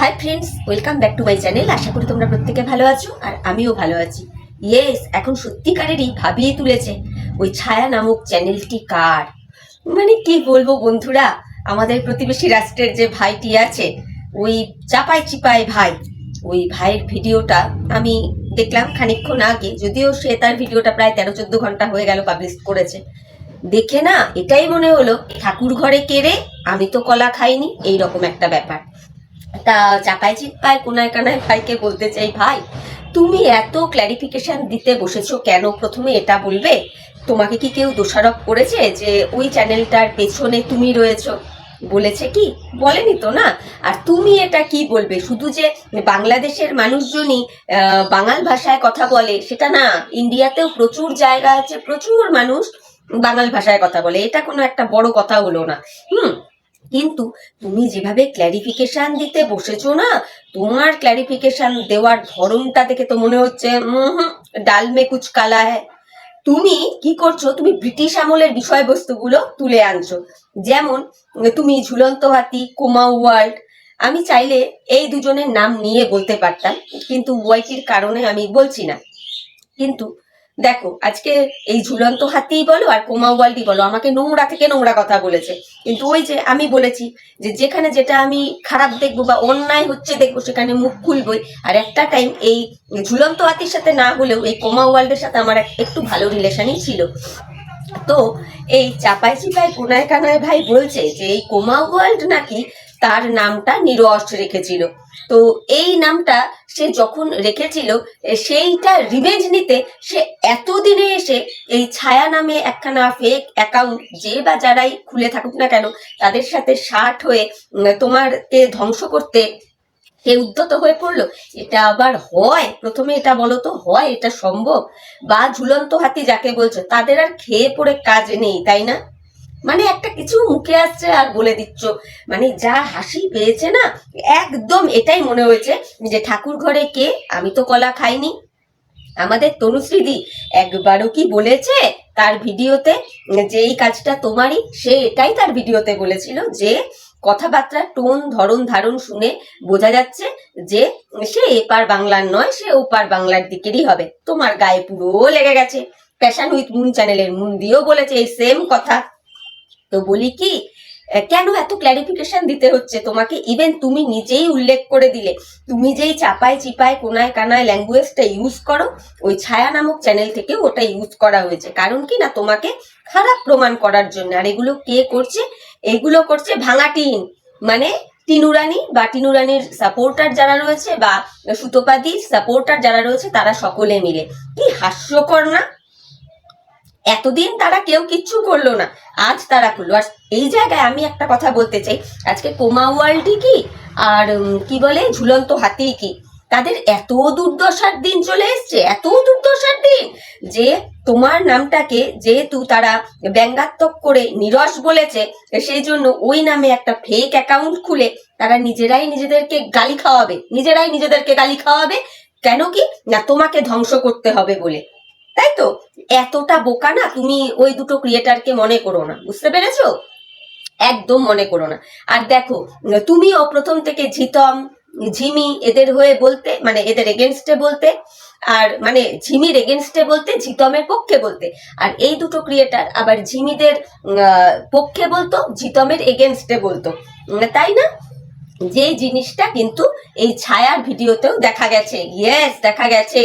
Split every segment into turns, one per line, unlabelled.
Hi friends welcome back to my channel আশা করি তোমরা প্রত্যেকে ভালো আছো আর আমিও ভালো আছি। ইয়েস এখন সত্যিকারেরই ভাবিয়ে তুলেছে ওই ছায়া নামক চ্যানেলটি কার? মানে কি বলব বন্ধুরা, আমাদের প্রতিবেশী রাষ্ট্রের যে ভাইটি আছে, ওই চাপাই চিপাই ভাই, ওই ভাইয়ের ভিডিওটা আমি দেখলাম খানিকক্ষণ আগে, যদিও সে তার ভিডিওটা প্রায় তেরো চোদ্দ ঘণ্টা হয়ে গেল পাবলিশ করেছে। দেখে না, এটাই মনে হলো, ঠাকুর ঘরে কেড়ে আমি তো কলা খাইনি এই রকম একটা ব্যাপার। তা চাপাই চিপাই কোনায় কানায় ভাইকে বলতে চাই, ভাই, তুমি এত ক্ল্যারিফিকেশন দিতে বসেছো কেন? প্রথমে এটা বলবে। তোমাকে কি কেউ দোষারোপ করেছে যে ওই চ্যানেলটার পেছনে তুমি রয়েছো? বলেছে কি? বলেনি তো না। আর তুমি এটা কি বলবে? শুধু যে বাংলাদেশের মানুষজনই বাঙাল ভাষায় কথা বলে, সেটা না। ইন্ডিয়াতেও প্রচুর জায়গা আছে, প্রচুর মানুষ বাঙাল ভাষায় কথা বলে। এটা কোনো একটা বড় কথা হলো না। হুম? কিন্তু তুমি যেভাবে ক্ল্যারিফিকেশন দিতে বসেছো না, তোমার ক্ল্যারিফিকেশন দেওয়ার ধরনটা দেখে তো মনে হচ্ছে ডাল মে কুচ কালা হ্যায়। তুমি কি করছ? তুমি ব্রিটিশ আমলের বিষয়বস্তুগুলো তুলে আনছো। যেমন, তুমি ঝুলন্ত হাতি, কোমা ওয়ার্ল্ড, আমি চাইলে এই দুজনের নাম নিয়ে বলতে পারতাম, কিন্তু ওয়াইটির কারণে আমি বলছি না। কিন্তু দেখো, আজকে এই ঝুলন্ত হাতিই বলো আর কোমা ওয়ার্ল্ডই বলো, আমাকে নোংরা থেকে নোংরা কথা বলেছে। কিন্তু ওই যে আমি বলেছি যে যেখানে যেটা আমি খারাপ দেখব বা অন্যায় হচ্ছে দেখব, সেখানে মুখ খুলবই। আর একটা টাইম এই ঝুলন্ত হাতির সাথে না হলেও এই কোমা ওয়ার্ল্ডের সাথে আমার একটু ভালো রিলেশনই ছিল। তো এই চাপাই চিপাই কোনায় কানায় ভাই বলছে যে এই কোমা ওয়ার্ল্ড নাকি তার নামটা নিরস রেখেছিল। তো এই নামটা সে যখন রেখেছিল, সেইটা রিভেঞ্জ নিতে সে এতদিনে এসে এই ছায়া নামে একখানা ফেক অ্যাকাউন্ট যে বা যারাই খুলে থাকুক না কেন, তাদের সাথে শার্ট হয়ে তোমারকে ধ্বংস করতে সে উদ্যত হয়ে পড়ল। এটা আবার হয়? প্রথমে এটা বলো তো, হয় এটা সম্ভব? বা ঝুলন্ত হাতি যাকে বলছো, তাদের আর খেয়ে পড়ে কাজ নেই, তাই না? মানে একটা কিছু মুখে আসছে আর বলে দিচ্ছ। মানে যা হাসি পেয়েছে না, একদম এটাই মনে হয়েছে যে ঠাকুর ঘরে কে? আমি তো কলা খাইনি। আমাদের তনুশ্রীদি একবারও কি বলেছে তার ভিডিওতে যে এই কাজটা তোমারই? সে এটাই তার ভিডিওতে বলেছিল যে কথাবার্তার টোন, ধরন, ধারণ শুনে বোঝা যাচ্ছে যে সে এপার বাংলার নয়, সে ওপার বাংলার দিকেরই হবে। তোমার গায়ে পুরো লেগে গেছে। প্যাশন উইথ মুন চ্যানেলের মুন দিয়েও বলেছে এই সেম কথা। তো বলি কি কেন এত ক্ল্যারিফিকেশন দিতে হচ্ছে? তোমাকে ইভেন তুমি নিজেই উল্লেখ করে দিলে। তুমি যেই চাপায় চিপায় কোনায় কানায় ল্যাঙ্গুয়েজটা ইউজ করো, ওই ছায়া নামক চ্যানেল থেকেও ওটা ইউজ করা হয়েছে। কারণ কি না, তোমাকে খারাপ প্রমাণ করার জন্য। আর এগুলো কে করছে? এগুলো করছে ভাঙা টিন। মানে টিনুরানি বা টিনুরানির সাপোর্টার যারা রয়েছে বা সুতোপাদির সাপোর্টার যারা রয়েছে, তারা সকলে মিলে। কি হাস্যকর না? এতদিন তারা কেউ কিচ্ছু করল না। আজ তারা করল। আর এই জায়গায় আমি একটা কথা বলতে চাই। আজকে কোমা ওয়ার্ল্ডই কি? আর কি বলে? ঝুলন্ত হাতি কি? তাদের এত দুর্দশার দিন চলে এসছে, এত দুর্দশার দিন যে তোমার নামটাকে যেহেতু তারা ব্যঙ্গাত্মক করে নিরস বলেছে, সেই জন্য ওই নামে একটা ফেক অ্যাকাউন্ট খুলে তারা নিজেরাই নিজেদেরকে গালি খাওয়াবে। নিজেরাই নিজেদেরকে গালি খাওয়াবে। কেন কি? না তোমাকে ধ্বংস করতে হবে বলে। তাই তো? এতটা বোকা না, তুমি ওই দুটো ক্রিয়েটারকে মনে করো না, বুঝতে পেরেছ? একদম মনে করো না। আর দেখো তুমিও প্রথম থেকে ঝিতম, ঝিমি এদের হয়ে বলতে মানে এদের এগেনস্টে বলতে, আর মানে ঝিমির এগেনস্টে বলতে, ঝিতমের পক্ষে বলতে। আর এই দুটো ক্রিয়েটার আবার ঝিমিদের পক্ষে বলতো, ঝিতমের এগেনস্টে বলতো। তাই না? যে জিনিসটা কিন্তু এই ছায়ার ভিডিওতেও দেখা গেছে। ইয়েস দেখা গেছে।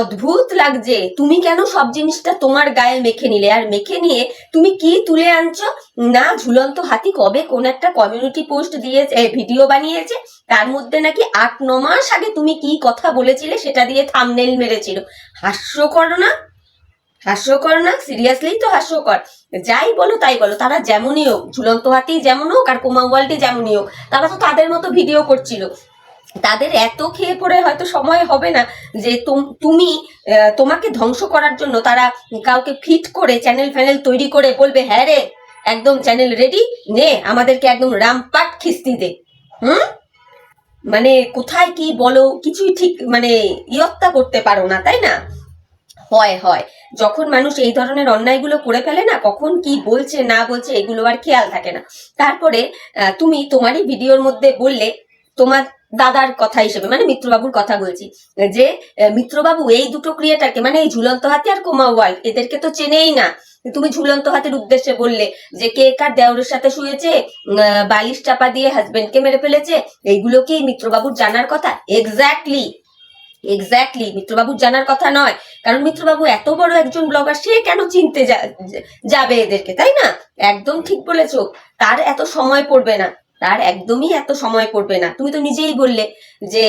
অদ্ভুত লাগছে। তুমি কেন সব জিনিসটা তোমার গায়ে মেখে নিলে? আর মেখে নিয়ে তুমি কি তুলে আনছো? না, ঝুলন্ত হাতি কবে কোন একটা কমিউনিটি পোস্ট দিয়েছে ভিডিও বানিয়েছে, তার মধ্যে নাকি আট, ন মাস আগে তুমি কি কথা বলেছিলে সেটা দিয়ে থামনেল মেরেছিল। হাস্যকর না? হাস্যকর না? সিরিয়াসলি তো হাস্যকর। যাই বলো, তাই বলো, তারা যেমনই হোক, ঝুলন্ত হাতি যেমন হোক আর কোমা ওয়ার্ল্ডে যেমনই হোক, তারা তো তাদের মতো ভিডিও করছিল। তাদের এত খেয়ে পড়ে হয়তো সময় হবে না যে তুম- তুমি তোমাকে ধ্বংস করার জন্য তারা কাউকে ফিট করে চ্যানেল ফ্যানেল তৈরি করে বলবে হ্যাঁ রে, একদম চ্যানেল রেডি, নে, আমাদেরকে একদম রামপাট খিস্তি দে। হুম? মানে কোথায় কি বলো, কিছুই ঠিক মানে ইয়ত্তা করতে পারো না, তাই না? হয় হয়। যখন মানুষ এই ধরনের অন্যায়গুলো করে ফেলে না, কখন কি বলছে, না বলছে, এগুলো আর খেয়াল থাকে না। তারপরে তুমি তোমারই ভিডিওর মধ্যে বললে, তোমার দাদার কথা হিসেবে মানে মিত্রবাবুর কথা বলছি, যে মিত্রবাবু এই দুটো ক্রিয়েটারকে মানে এই ঝুলন্ত হাতি আর কোমা ওয়ার্ল্ড এদেরকে তো চেনেই না। তুমি ঝুলন্ত হাতের উদ্দেশ্যে বললে যে, কে কার দেওরের সাথে শুয়েছে বালিশ চাপা দিয়ে হাজবেন্ডকে মেরে ফেলেছে এইগুলো কি মিত্রবাবুর জানার কথা? এক্স্যাক্টলি এক্স্যাক্টলি মিত্রবাবুর জানার কথা নয়। কারণ মিত্রবাবু এত বড় একজন ব্লগার সে কেন চিনতে যাবে এদেরকে, তাই না? একদম ঠিক বলেছ। তার এত সময় পড়বে না। তার একদমই এত সময় পড়বে না। তুমি তো নিজেই বললে যে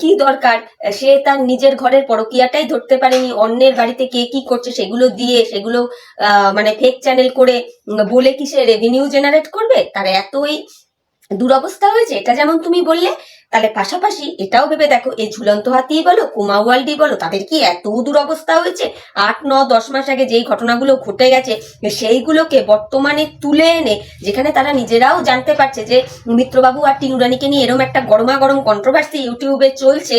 কি দরকার? সে তার নিজের ঘরের পরকিয়াটাই ধরতে পারেনি। অন্যের বাড়িতে কে কি করছে সেগুলো দিয়ে, সেগুলো মানে ফেক চ্যানেল করে বলে কি সে রেভিনিউ জেনারেট করবে? তার এতই দুরবস্থা হয়েছে। এটা যেমন তুমি বললে তাহলে পাশাপাশি এটাও ভেবে দেখো, এই ঝুলন্ত হাতি বলো, কুমা ওয়ার্ল্ডই বলো, তাদের কি এত দুরবস্থা হয়েছে? আট, ন, দশ মাস আগে যেই ঘটনাগুলো ঘটে গেছে, সেইগুলোকে বর্তমানে তুলে এনে, যেখানে তারা নিজেরাও জানতে পারছে যে মিত্রবাবু আর টিনুরানিকে নিয়ে এরকম একটা গরমা গরম কন্ট্রোভার্সি ইউটিউবে চলছে,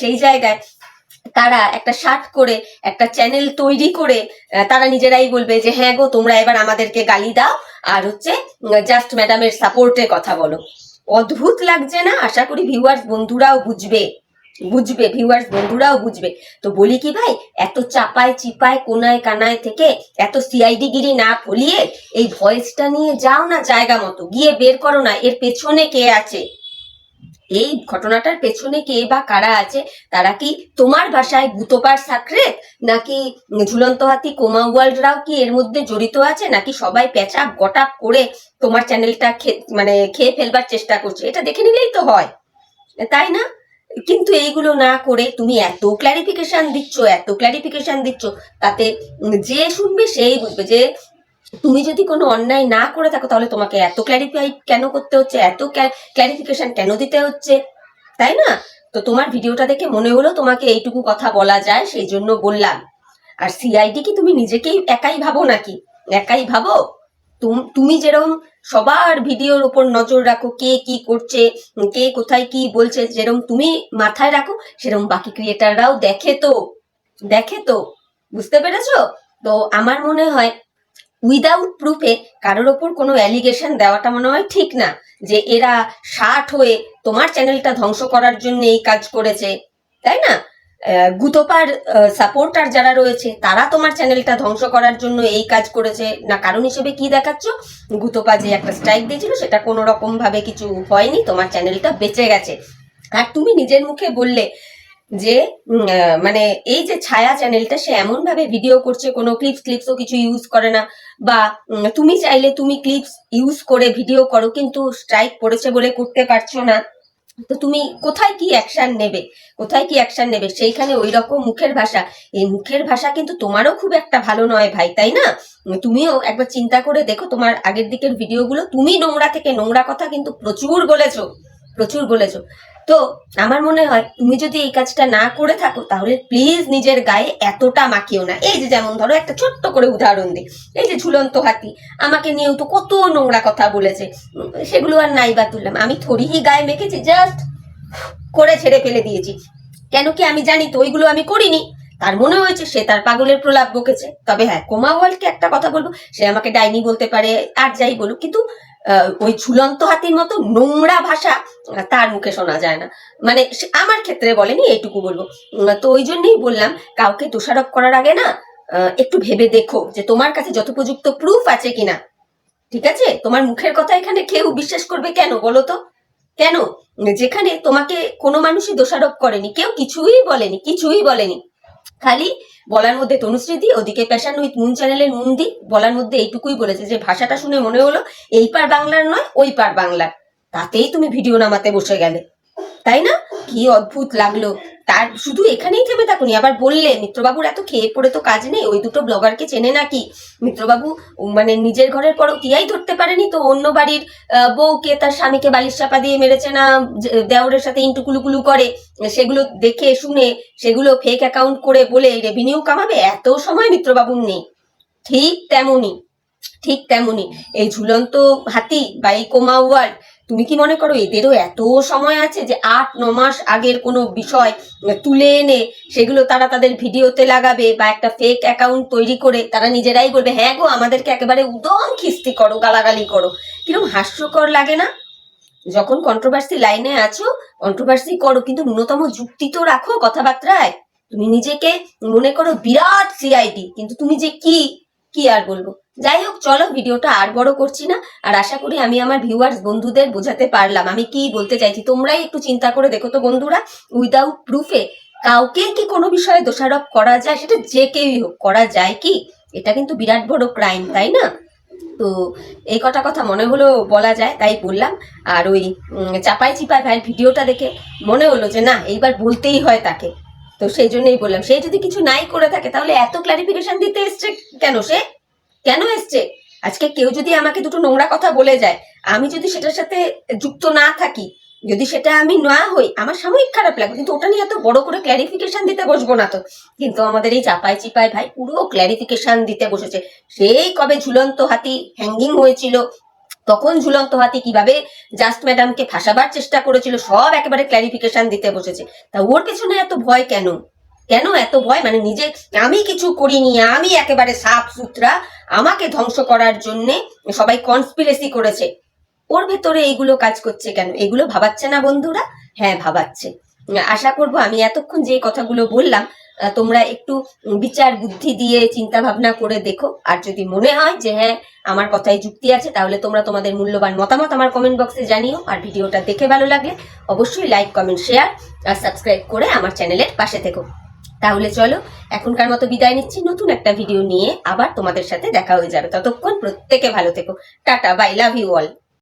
সেই জায়গায় তারা একটা শার্ট করে, একটা চ্যানেল তৈরি করে তারা নিজেরাই বলবে যে হ্যাঁ গো, তোমরা এবার আমাদেরকে গালি দাও, আর হচ্ছে জাস্ট ম্যাডামের সাপোর্টে কথা বলো। অদ্ভুত লাগছে না? আশা করি ভিউয়ার্স বন্ধুরাও বুঝবে। বুঝবে ভিউয়ার্স বন্ধুরাও বুঝবে। তো বলি কি ভাই, এত চাপায় চিপায়, কোনায় কানায় থেকে এত সিআইডি গিরি না ফলিয়ে এই ভয়েসটা নিয়ে যাও না জায়গা মতো। গিয়ে বের করো না, এর পেছনে কে আছে? এই ঘটনাটার পেছনে কে বা কারা আছে? তারা কি তোমার ভাষায় গুতোপার সাকরেত? নাকি ঝুলন্ত হাতি কোমা ওয়ার্ল্ডরাও কি এর মধ্যে জড়িত আছে? নাকি সবাই পেঁচাপ গটাপ করে তোমার চ্যানেলটা মানে খেয়ে ফেলবার চেষ্টা করছে? এটা দেখে নিলেই তো হয়। তাই না? কিন্তু এইগুলো না করে তুমি এত ক্ল্যারিফিকেশন দিচ্ছ, এত ক্ল্যারিফিকেশন দিচ্ছ, তাতে যে শুনবে সেই বুঝবে যে তুমি যদি কোনো অন্যায় না করে থাকো, তাহলে তোমাকে এত ক্ল্যারিফাই কেন করতে হচ্ছে? এত ক্ল্যারিফিকেশন কেন দিতে হচ্ছে? তাই না? তো তোমার ভিডিওটা দেখে মনে হলো তোমাকে এইটুকু কথা বলা যায়, সেই জন্য বললাম। আর সিআইডি কি তুমি নিজেকেই একাই ভাবো নাকি? একাই ভাবো? তুম- যেরকম সবার ভিডিওর উপর নজর রাখো, কে কি করছে, কে কোথায় কি বলছে, যেরকম তুমি মাথায় রাখো, সেরকম বাকি ক্রিয়েটাররাও দেখে তো দেখে তো। বুঝতে পেরেছ? তো আমার মনে হয় উইদাউট প্রুফে কারোর ওপর কোনো অ্যালিগেশন দেওয়াটা মনে হয় ঠিক না, যে এরা ষাট হয়ে তোমার চ্যানেলটা ধ্বংস করার জন্য এই কাজ করেছে, তাই না? গুতোপার সাপোর্টার যারা রয়েছে, তারা তোমার চ্যানেলটা ধ্বংস করার জন্য এই কাজ করেছে। না, কারণ হিসেবে কি দেখাচ্ছ? গুতোপা যে একটা স্ট্রাইক দিয়েছিল, সেটা কোনো রকম ভাবে কিছু হয়নি, তোমার চ্যানেলটা বেঁচে গেছে। আর তুমি নিজের মুখে বললে যে মানে এই যে ছায়া চ্যানেলটা সে এমন ভাবে ভিডিও করছে, কোনো ক্লিপস ক্লিপসও কিছু ইউজ করে না, বা তুমি চাইলে তুমি ক্লিপস ইউজ করে ভিডিও করো, কিন্তু স্ট্রাইক পড়েছে বলে করতে পারছ না। তো তুমি কোথায় কি অ্যাকশন নেবে? কোথায় কি অ্যাকশন নেবে? সেইখানে ওই রকম মুখের ভাষা। এই মুখের ভাষা কিন্তু তোমারও খুব একটা ভালো নয় ভাই, তাই না? তুমিও একবার চিন্তা করে দেখো তোমার আগের দিকের ভিডিওগুলো তুমি নোংরা থেকে নোংরা কথা কিন্তু প্রচুর বলেছ প্রচুর বলেছ। তো আমার মনে হয় তুমি যদি এই কাজটা না করে থাকো, তাহলে প্লিজ নিজের গায়ে এতটা মাখিও না। এই যে যেমন ধরো একটা ছোট্ট করে উদাহরণ দিই। এই যে ঝুলন্ত হাতি, আমাকে নিয়েও তো কত নোংরা কথা বলেছে। সেগুলো আর নাই বা তুললাম। আমি থরিই গায়ে মেখেছি জাস্ট করে ছেড়ে ফেলে দিয়েছি। কেন কি আমি জানি তো, ওইগুলো আমি করিনি। তার মনে হয়েছে সে তার পাগলের প্রলাপ বকেছে। তবে হ্যাঁ কোমা ওয়ার্ল্ডকে একটা কথা বলব, সে আমাকে ডাইনি বলতে পারে, আর যাই বলুক। কিন্তু ওই ঝুলন্ত হাতির মতো নোংরা ভাষা তার মুখে শোনা যায় না। মানে আমার ক্ষেত্রে বলেনি, এইটুকু বলব। তো ওই জন্যই বললাম, কাউকে দোষারোপ করার আগে না একটু ভেবে দেখো যে তোমার কাছে যথোপযুক্ত প্রুফ আছে কিনা। ঠিক আছে? তোমার মুখের কথা এখানে কেউ বিশ্বাস করবে কেন বলো তো? কেন? যেখানে তোমাকে কোনো মানুষই দোষারোপ করেনি, কেউ কিছুই বলেনি কিছুই বলেনি। খালি বলার মধ্যে তনুশ্রীদি, ওদিকে প্যাশান উইথ মুন চ্যানেলের মুন্দি বলার মধ্যে এইটুকুই বলেছে যে ভাষাটা শুনে মনে হলো এই পার বাংলার নয়, ওই পার বাংলার। তাতেই তুমি ভিডিও নামাতে বসে গেলে। তাই না? কি অদ্ভুত লাগল। তার শুধু এখানেই থেমে থাকুনি। আবার বললে, মিত্রবাবুর এত খেয়ে পড়ে তো কাজ নেই, ওই দুটো ব্লগারকে চেনে নাকি? মিত্রবাবু মানে নিজের ঘরের পরও টিয়াই ধরতে পারেনি তো, অন্য বাড়ির বউকে তার স্বামীকে বালিশ চাপা দিয়ে মেরেছে না দেওরের সাথে ইন্টুকুলুকুলু করে, সেগুলো দেখে শুনে, সেগুলো ফেক অ্যাকাউন্ট করে বলে রেভিনিউ কামাবে? এত সময় মিত্রবাবুর নেই। ঠিক তেমনই ঠিক তেমনই এই ঝুলন্ত হাতি বা এই কোমা ওয়ার্ড তুমি কি মনে করো, এদেরও এত সময় আছে যে আট, ন মাস আগের কোনো বিষয় তুলে এনে সেগুলো তারা তাদের ভিডিওতে লাগাবে বা একটা ফেক অ্যাকাউন্ট তৈরি করে তারা নিজেরাই বলবে হ্যাঁ গো, আমাদেরকে একেবারে উদম খিস্তি করো, গালাগালি করো। কীরকম হাস্যকর লাগে না? যখন কন্ট্রোভার্সি লাইনে আছো কন্ট্রোভার্সি করো, কিন্তু ন্যূনতম যুক্তি তো রাখো কথাবার্তায়। তুমি নিজেকে মনে করো বিরাট সিআইডি কিন্তু তুমি যে কি কি আর বলব? যাই হোক, চলো, ভিডিওটা আর বড় করছি না। আর আশা করি আমি আমার ভিউয়ার্স বন্ধুদের বোঝাতে পারলাম। আমি কি বলতে চাইছি? তোমরাই একটু চিন্তা করে দেখো তো বন্ধুরা উইদাউট প্রুফে কাউকে কি কোনো বিষয়ে দোষারোপ করা যায়? সেটা যে কেউই হোক, করা যায় কি? এটা কিন্তু বিরাট বড় ক্রাইম তাই না? তো এই কটা কথা মনে হলো বলা যায়, তাই বললাম। আর ওই চাপাই চিপাই ভাইয়ের ভিডিওটা দেখে মনে হলো যে না, এইবার বলতেই হয় তাকে। তো সেই জন্যই বললাম, সে যদি কিছু নাই করে থাকে, তাহলে এত ক্লারিফিকেশন দিতে এসছে কেন সে? কেন এসছে? আজকে কেউ যদি আমাকে দুটো নোংরা কথা বলে যায়, আমি যদি সেটার সাথে যুক্ত না থাকি, যদি সেটা আমি না হই, আমার সাময়িক খারাপ লাগবে, কিন্তু ওটা নিয়ে এত বড় করে ক্ল্যারিফিকেশন দিতে বসবো না তো। কিন্তু আমাদের এই চাপাই চিপাই ভাই পুরো ক্ল্যারিফিকেশন দিতে বসেছে। সেই কবে ঝুলন্ত হাতি হ্যাঙ্গিং হয়েছিল তখন ঝুলন্ত হাতি কীভাবে জাস্ট ম্যাডামকে ফাঁসাবার চেষ্টা করেছিল, সব একেবারে ক্ল্যারিফিকেশন দিতে বসেছে। তা ওর পেছনে এত ভয় কেন? কেন এত ভয়? মানে নিজে, আমি কিছু করিনি, আমি একেবারে সাফ সুতরা আমাকে ধ্বংস করার জন্যে সবাই কনস্পিরেসি করেছে। ওর ভেতরে এইগুলো কাজ করছে কেন? এগুলো ভাবাচ্ছে না বন্ধুরা? হ্যাঁ ভাবাচ্ছে। আশা করব আমি এতক্ষণ যে কথাগুলো বললাম তোমরা একটু বিচার বুদ্ধি দিয়ে চিন্তা ভাবনা করে দেখো। আর যদি মনে হয় যে হ্যাঁ আমার কথায় যুক্তি আছে, তাহলে তোমরা তোমাদের মূল্যবান মতামত আমার কমেন্ট বক্সে জানিও। আর ভিডিওটা দেখে ভালো লাগলে অবশ্যই লাইক কমেন্ট শেয়ার আর সাবস্ক্রাইব করে আমার চ্যানেলের পাশে থেকো। তাহলে চলো, এখনকার মতো বিদায় নিচ্ছি। নতুন একটা ভিডিও নিয়ে আবার তোমাদের সাথে দেখা হয়ে যাবে। ততক্ষণ প্রত্যেকে ভালো থেকো। Tata bye love you all